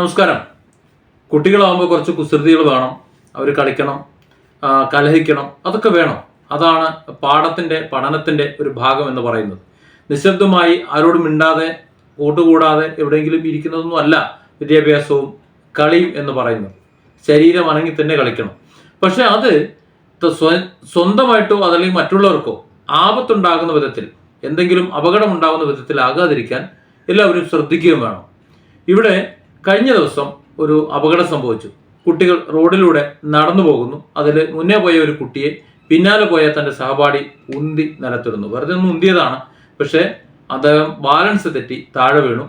നമസ്കാരം. കുട്ടികളാകുമ്പോൾ കുറച്ച് കുസൃതികൾ വേണം. അവർ കളിക്കണം കലഹിക്കണം അതൊക്കെ വേണം. അതാണ് പാഠത്തിന്റെ പഠനത്തിന്റെ ഒരു ഭാഗം എന്ന് പറയുന്നത്. നിശബ്ദമായി ആരോടും മിണ്ടാതെ കൂട്ടുകൂടാതെ എവിടെയെങ്കിലും ഇരിക്കുന്നതൊന്നും അല്ല വിദ്യാഭ്യാസവും കളിയും എന്ന് പറയുന്നത്. ശരീരം അനങ്ങി തന്നെ കളിക്കണം. പക്ഷെ അത് സ്വ- സ്വന്തമായിട്ടോ അതല്ലെങ്കിൽ മറ്റുള്ളവർക്കോ ആപത്തുണ്ടാകുന്ന വിധത്തിൽ എന്തെങ്കിലും അപകടമുണ്ടാകുന്ന വിധത്തിൽ ആകാതിരിക്കാൻ എല്ലാവരും ശ്രദ്ധിക്കുകയും വേണം. ഇവിടെ കഴിഞ്ഞ ദിവസം ഒരു അപകടം സംഭവിച്ചു. കുട്ടികൾ റോഡിലൂടെ നടന്നു പോകുന്നു. അതിൽ മുന്നേ പോയ ഒരു കുട്ടിയെ പിന്നാലെ പോയ തന്റെ സഹപാഠി ഉന്തി നിലത്തിടുന്നു. വെറുതെ ഒന്ന് ഉന്തിയതാണ്. പക്ഷേ അദ്ദേഹം ബാലൻസ് തെറ്റി താഴെ വീണു.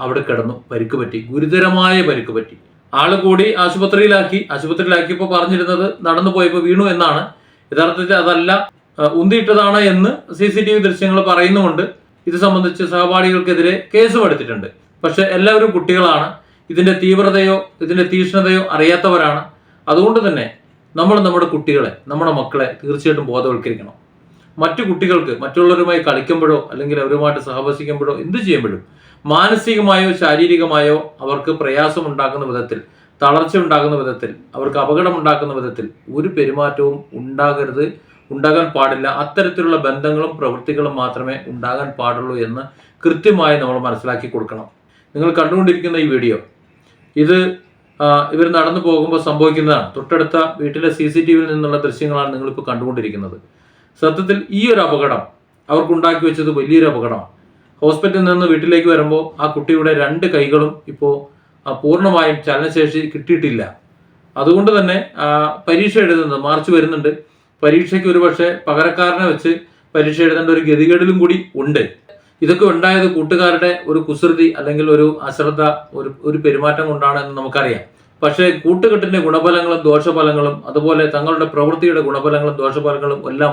അവിടെ കിടന്നു. പരിക്ക് പറ്റി. ഗുരുതരമായ പരിക്ക് പറ്റി. ആൾ കൂടി ആശുപത്രിയിലാക്കി. ആശുപത്രിയിലാക്കിയപ്പോൾ പറഞ്ഞിരുന്നത് നടന്നു പോയപ്പോൾ വീണു എന്നാണ്. യഥാർത്ഥത്തിൽ അതല്ല ഉന്തിയിട്ടതാണ് എന്ന് സി സി ടി വി ദൃശ്യങ്ങൾ പറയുന്നുമുണ്ട്. ഇത് സംബന്ധിച്ച് സഹപാഠികൾക്കെതിരെ കേസും എടുത്തിട്ടുണ്ട്. പക്ഷെ എല്ലാവരും കുട്ടികളാണ്. ഇതിന്റെ തീവ്രതയോ ഇതിന്റെ തീക്ഷ്ണതയോ അറിയാത്തവരാണ്. അതുകൊണ്ട് തന്നെ നമ്മൾ നമ്മുടെ കുട്ടികളെ നമ്മുടെ മക്കളെ തീർച്ചയായിട്ടും ബോധവൽക്കരിക്കണം. മറ്റു കുട്ടികൾക്ക് മറ്റുള്ളവരുമായി കളിക്കുമ്പോഴോ അല്ലെങ്കിൽ അവരുമായിട്ട് സഹവസിക്കുമ്പോഴോ എന്ത് ചെയ്യുമ്പോഴും മാനസികമായോ ശാരീരികമായോ അവർക്ക് പ്രയാസം ഉണ്ടാക്കുന്ന വിധത്തിൽ തളർച്ച ഉണ്ടാകുന്ന വിധത്തിൽ അവർക്ക് അപകടം ഉണ്ടാക്കുന്ന വിധത്തിൽ ഒരു പെരുമാറ്റവും ഉണ്ടാകരുത് ഉണ്ടാകാൻ പാടില്ല. അത്തരത്തിലുള്ള ബന്ധങ്ങളും പ്രവൃത്തികളും മാത്രമേ ഉണ്ടാകാൻ പാടുള്ളൂ എന്ന് കൃത്യമായി നമ്മൾ മനസ്സിലാക്കി കൊടുക്കണം. നിങ്ങൾ കണ്ടുകൊണ്ടിരിക്കുന്ന ഈ വീഡിയോ ഇത് ഇവർ നടന്നു പോകുമ്പോൾ സംഭവിക്കുന്നതാണ്. തൊട്ടടുത്ത വീട്ടിലെ സി സി ടി വിയിൽ നിന്നുള്ള ദൃശ്യങ്ങളാണ് നിങ്ങളിപ്പോൾ കണ്ടുകൊണ്ടിരിക്കുന്നത്. സത്യത്തിൽ ഈ ഒരു അപകടം അവർക്കുണ്ടാക്കി വെച്ചത് വലിയൊരു അപകടമാണ്. ഹോസ്പിറ്റലിൽ നിന്ന് വീട്ടിലേക്ക് വരുമ്പോൾ ആ കുട്ടിയുടെ രണ്ട് കൈകളും ഇപ്പോൾ പൂർണമായും ചലനശേഷി കിട്ടിയിട്ടില്ല. അതുകൊണ്ട് തന്നെ പരീക്ഷ എഴുതുന്നത് മാർച്ച് വരുന്നുണ്ട്. പരീക്ഷയ്ക്ക് ഒരുപക്ഷെ പകരക്കാരനെ വെച്ച് പരീക്ഷ എഴുതേണ്ട ഒരു ഗതികേടിലും കൂടി ഉണ്ട്. ഇതൊക്കെ ഉണ്ടായത് കൂട്ടുകാരുടെ ഒരു കുസൃതി അല്ലെങ്കിൽ ഒരു അശ്രദ്ധ ഒരു ഒരു പെരുമാറ്റം കൊണ്ടാണ് എന്ന് നമുക്കറിയാം. പക്ഷേ കൂട്ടുകെട്ടിന്റെ ഗുണഫലങ്ങളും ദോഷഫലങ്ങളും അതുപോലെ തങ്ങളുടെ പ്രവൃത്തിയുടെ ഗുണഫലങ്ങളും ദോഷഫലങ്ങളും എല്ലാം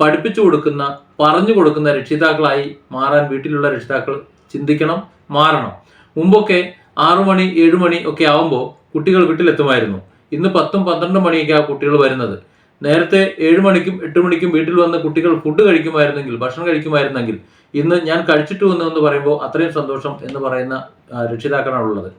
പഠിപ്പിച്ചു കൊടുക്കുന്ന പറഞ്ഞു കൊടുക്കുന്ന രക്ഷിതാക്കളായി മാറാൻ വീട്ടിലുള്ള രക്ഷിതാക്കൾ ചിന്തിക്കണം മാറണം. മുമ്പൊക്കെ ആറു മണി ഏഴു മണി ഒക്കെ ആവുമ്പോൾ കുട്ടികൾ വീട്ടിലെത്തുമായിരുന്നു. ഇന്ന് പത്തും പന്ത്രണ്ടും മണിയൊക്കെ ആ കുട്ടികൾ വരുന്നത്. നേരത്തെ ഏഴു മണിക്കും എട്ട് മണിക്കും വീട്ടിൽ വന്ന് കുട്ടികൾ ഫുഡ് കഴിക്കുമായിരുന്നെങ്കിൽ ഭക്ഷണം കഴിക്കുമായിരുന്നെങ്കിൽ ഇന്ന് ഞാൻ കഴിച്ചിട്ട് വന്നു എന്ന് പറയുമ്പോൾ അത്രയും സന്തോഷം എന്ന് പറയുന്ന രക്ഷിതാക്കളാണുള്ളത്.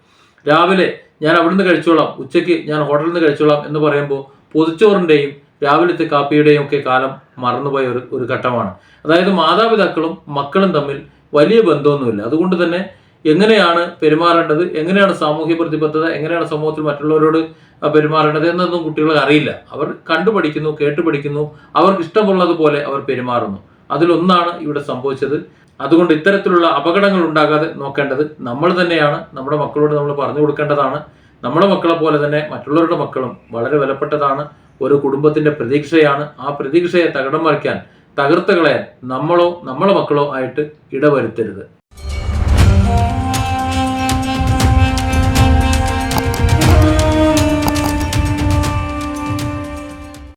രാവിലെ ഞാൻ അവിടുന്ന് കഴിച്ചോളാം ഉച്ചയ്ക്ക് ഞാൻ ഹോട്ടലിൽ നിന്ന് കഴിച്ചോളാം എന്ന് പറയുമ്പോൾ പൊതിച്ചോറിന്റെയും രാവിലത്തെ കാപ്പിയുടെയും ഒക്കെ കാലം മറന്നുപോയ ഒരു ഒരു ഘട്ടമാണ്. അതായത് മാതാപിതാക്കളും മക്കളും തമ്മിൽ വലിയ ബന്ധമൊന്നുമില്ല. അതുകൊണ്ട് തന്നെ എങ്ങനെയാണ് പെരുമാറേണ്ടത് എങ്ങനെയാണ് സാമൂഹ്യ പ്രതിബദ്ധത എങ്ങനെയാണ് സമൂഹത്തിൽ മറ്റുള്ളവരോട് പെരുമാറേണ്ടത് എന്നൊന്നും കുട്ടികൾക്ക് അറിയില്ല. അവർ കണ്ടു പഠിക്കുന്നു പഠിക്കുന്നു അവർക്ക് ഇഷ്ടമുള്ളതുപോലെ അവർ പെരുമാറുന്നു. അതിലൊന്നാണ് ഇവിടെ സംഭവിച്ചത്. അതുകൊണ്ട് ഇത്തരത്തിലുള്ള അപകടങ്ങൾ ഉണ്ടാകാതെ നോക്കേണ്ടത് നമ്മൾ തന്നെയാണ്. നമ്മുടെ മക്കളോട് നമ്മൾ പറഞ്ഞു കൊടുക്കേണ്ടതാണ്. നമ്മുടെ മക്കളെ പോലെ തന്നെ മറ്റുള്ളവരുടെ മക്കളും വളരെ വിലപ്പെട്ടതാണ്. ഒരു കുടുംബത്തിന്റെ പ്രതീക്ഷയാണ്. ആ പ്രതീക്ഷയെ തകിടം മറിക്കാൻ തകർത്തുകളെ നമ്മളോ നമ്മളെ മക്കളോ ആയിട്ട് ഇടവരുത്തരുത്.